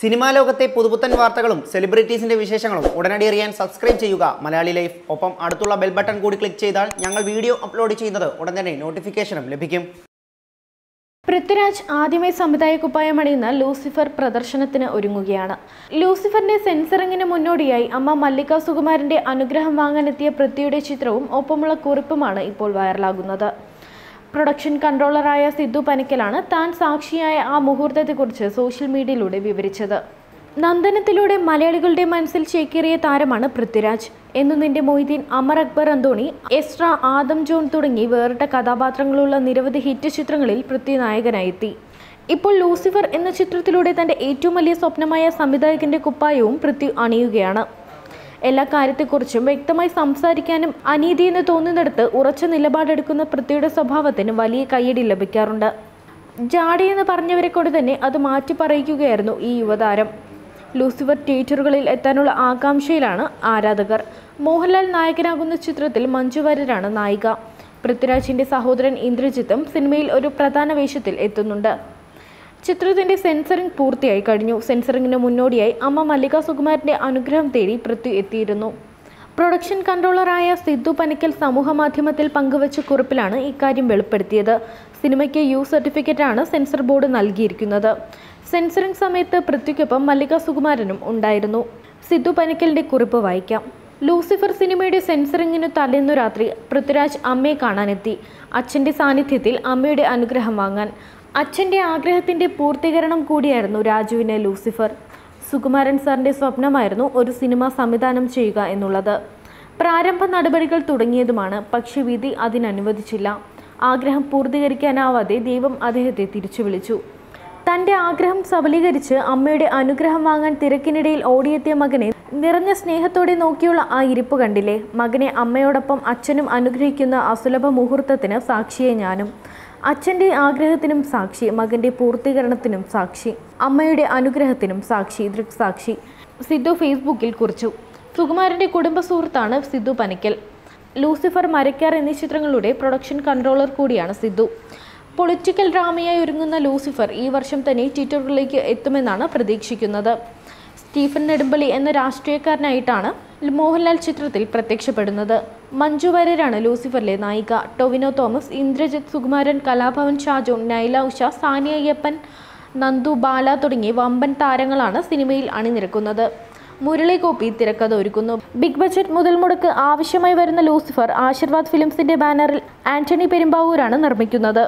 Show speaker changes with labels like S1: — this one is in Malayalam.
S1: സിനിമാ ലോകത്തെ പുതുപുത്തൻ വാർത്തകളും സെലിബ്രിറ്റീസിന്റെ വിശേഷങ്ങളും ഉടനടി അറിയാൻ സബ്സ്ക്രൈബ് ചെയ്യുക. മലയാളി ലൈഫ്. ഒപ്പം അടുത്തുള്ള ബെൽ ബട്ടൺ കൂടി ക്ലിക്ക് ചെയ്താൽ ഞങ്ങൾ വീഡിയോ അപ്ലോഡ് ചെയ്യുന്നത് ഉടൻ തന്നെ നോട്ടിഫിക്കേഷനും ലഭിക്കും.
S2: പൃഥ്വിരാജ് ആദ്യമേ സമുദായ അണിയുന്ന ലൂസിഫർ പ്രദർശനത്തിന് ഒരുങ്ങുകയാണ്. ലൂസിഫറിന്റെ സെൻസറിങ്ങിന് മുന്നോടിയായി അമ്മ മല്ലിക സുകുമാരന്റെ അനുഗ്രഹം വാങ്ങാനെത്തിയ പൃഥ്വിയുടെ ചിത്രവും ഒപ്പമുള്ള കുറിപ്പുമാണ് ഇപ്പോൾ വൈറലാകുന്നത് പ്രൊഡക്ഷൻ കൺട്രോളറായ സിദ്ധു പനിക്കലാണ് താൻ സാക്ഷിയായ ആ മുഹൂർത്തത്തെക്കുറിച്ച് സോഷ്യൽ മീഡിയയിലൂടെ വിവരിച്ചത്. നന്ദനത്തിലൂടെ മലയാളികളുടെ മനസ്സിൽ ചേക്കേറിയ താരമാണ് Prithviraj. Ennu Ninte Moideen Amar Akbar Anthony Ezra Adam John തുടങ്ങി വേറിട്ട കഥാപാത്രങ്ങളുള്ള നിരവധി ഹിറ്റ് ചിത്രങ്ങളിൽ പൃഥ്വി നായകനായെത്തി ഇപ്പോൾ ലൂസിഫർ എന്ന ചിത്രത്തിലൂടെ തന്റെ ഏറ്റവും വലിയ സ്വപ്നമായ സംവിധായകന്റെ കുപ്പായവും പൃഥ്വി അണിയുകയാണ്. എല്ലാ കാര്യത്തെക്കുറിച്ചും വ്യക്തമായി സംസാരിക്കാനും അനീതി എന്ന് തോന്നുന്നിടത്ത് ഉറച്ച നിലപാടെടുക്കുന്ന പൃഥ്വിയുടെ സ്വഭാവത്തിന് വലിയ കയ്യടി ലഭിക്കാറുണ്ട്. ജാടി എന്ന് പറഞ്ഞവരെ കൊണ്ട് തന്നെ അത് മാറ്റി പറയിക്കുകയായിരുന്നു ഈ യുവതാരം. ലൂസിഫർ തിയേറ്ററുകളിൽ എത്താനുള്ള ആകാംക്ഷയിലാണ് ആരാധകർ. മോഹൻലാൽ നായകനാകുന്ന ചിത്രത്തിൽ മഞ്ജു വാര്യരാണ് നായിക. പൃഥ്വിരാജിന്റെ സഹോദരൻ ഇന്ദ്രജിത്തും സിനിമയിൽ ഒരു പ്രധാന വേഷത്തിൽ എത്തുന്നുണ്ട്. ചിത്രത്തിന്റെ സെൻസറിംഗ് പൂർത്തിയായി കഴിഞ്ഞു. സെൻസറിംഗിന് മുന്നോടിയായി അമ്മ മല്ലിക സുകുമാരന്റെ അനുഗ്രഹം തേടി പൃഥ്വി എത്തിയിരുന്നു. പ്രൊഡക്ഷൻ കൺട്രോളറായ സിദ്ധു പനിക്കൽ സമൂഹമാധ്യമത്തിൽ പങ്കുവച്ച കുറിപ്പിലാണ് ഇക്കാര്യം വെളിപ്പെടുത്തിയത്. സിനിമയ്ക്ക് യു സർട്ടിഫിക്കറ്റാണ് സെൻസർ ബോർഡ് നൽകിയിരിക്കുന്നത്. സെൻസറിംഗ് സമയത്ത് പൃഥ്വിക്കൊപ്പം മല്ലിക സുകുമാരനും ഉണ്ടായിരുന്നു. സിദ്ധു പനിക്കലിന്റെ കുറിപ്പ് വായിക്കാം. ലൂസിഫർ സിനിമയുടെ സെൻസറിങ്ങിനു തലേന്നു രാത്രി പൃഥ്വിരാജ് അമ്മയെ കാണാനെത്തി. അച്ഛന്റെ സാന്നിധ്യത്തിൽ അമ്മയുടെ അനുഗ്രഹം വാങ്ങാൻ. അച്ഛന്റെ ആഗ്രഹത്തിന്റെ പൂർത്തീകരണം കൂടിയായിരുന്നു രാജുവിന് ലൂസിഫർ. സുകുമാരൻ സാറിന്റെ സ്വപ്നമായിരുന്നു ഒരു സിനിമ സംവിധാനം ചെയ്യുക എന്നുള്ളത്. പ്രാരംഭ നടപടികൾ തുടങ്ങിയതുമാണ് പക്ഷേ വിധി അതിനനുവദിച്ചില്ല. ആഗ്രഹം പൂർത്തീകരിക്കാനാവാതെ ദൈവം അദ്ദേഹത്തെ തിരിച്ചു വിളിച്ചു. തന്റെ ആഗ്രഹം സബലീകരിച്ച് അമ്മയുടെ അനുഗ്രഹം വാങ്ങാൻ തിരക്കിനിടയിൽ ഓടിയെത്തിയ മകനെ നിറഞ്ഞ സ്നേഹത്തോടെ നോക്കിയുള്ള ആ ഇരിപ്പ് കണ്ടില്ലേ? മകനെ അമ്മയോടൊപ്പം അച്ഛനും അനുഗ്രഹിക്കുന്ന അസുലഭ മുഹൂർത്തത്തിന് സാക്ഷിയെ ഞാനും. അച്ഛന്റെ ആഗ്രഹത്തിനും സാക്ഷി മകന്റെ പൂർത്തീകരണത്തിനും സാക്ഷി അമ്മയുടെ അനുഗ്രഹത്തിനും സാക്ഷി ദൃക്സാക്ഷി. സിദ്ധു ഫേസ്ബുക്കിൽ കുറിച്ചു. സുകുമാരന്റെ കുടുംബ സുഹൃത്താണ് സിദ്ധു പനിക്കൽ. ലൂസിഫർ മരക്കാർ എന്നീ ചിത്രങ്ങളുടെ പ്രൊഡക്ഷൻ കൺട്രോളർ കൂടിയാണ് സിദ്ധു. പൊളിറ്റിക്കൽ ഡ്രാമയായി ഒരുങ്ങുന്ന ലൂസിഫർ ഈ വർഷം തന്നെ ട്വിറ്ററിലേക്ക് എത്തുമെന്നാണ് പ്രതീക്ഷിക്കുന്നത്. സ്റ്റീഫൻ നെടുമ്പള്ളി എന്ന രാഷ്ട്രീയക്കാരനായിട്ടാണ് മോഹൻലാൽ ചിത്രത്തിൽ പ്രത്യക്ഷപ്പെടുന്നത്. മഞ്ജു വാര്യരാണ് ലൂസിഫറിലെ നായിക. ടൊവിനോ തോമസ് ഇന്ദ്രജിത് സുകുമാരൻ കലാഭവൻ ഷാജോൺ നൈല ഉഷ സാനിയ അയ്യപ്പൻ നന്ദു ബാല തുടങ്ങിയ വമ്പൻ താരങ്ങളാണ് സിനിമയിൽ അണിനിരക്കുന്നത്. മുരളി കോപ്പി തിരക്കഥ ഒരുക്കുന്നു ബിഗ് ബജറ്റ് മുതൽ മുടക്ക് ആവശ്യമായി വരുന്ന ലൂസിഫർ ആശീർവാദ് ഫിലിംസിന്റെ ബാനറിൽ ആന്റണി പെരുമ്പാവൂരാണ് നിർമ്മിക്കുന്നത്.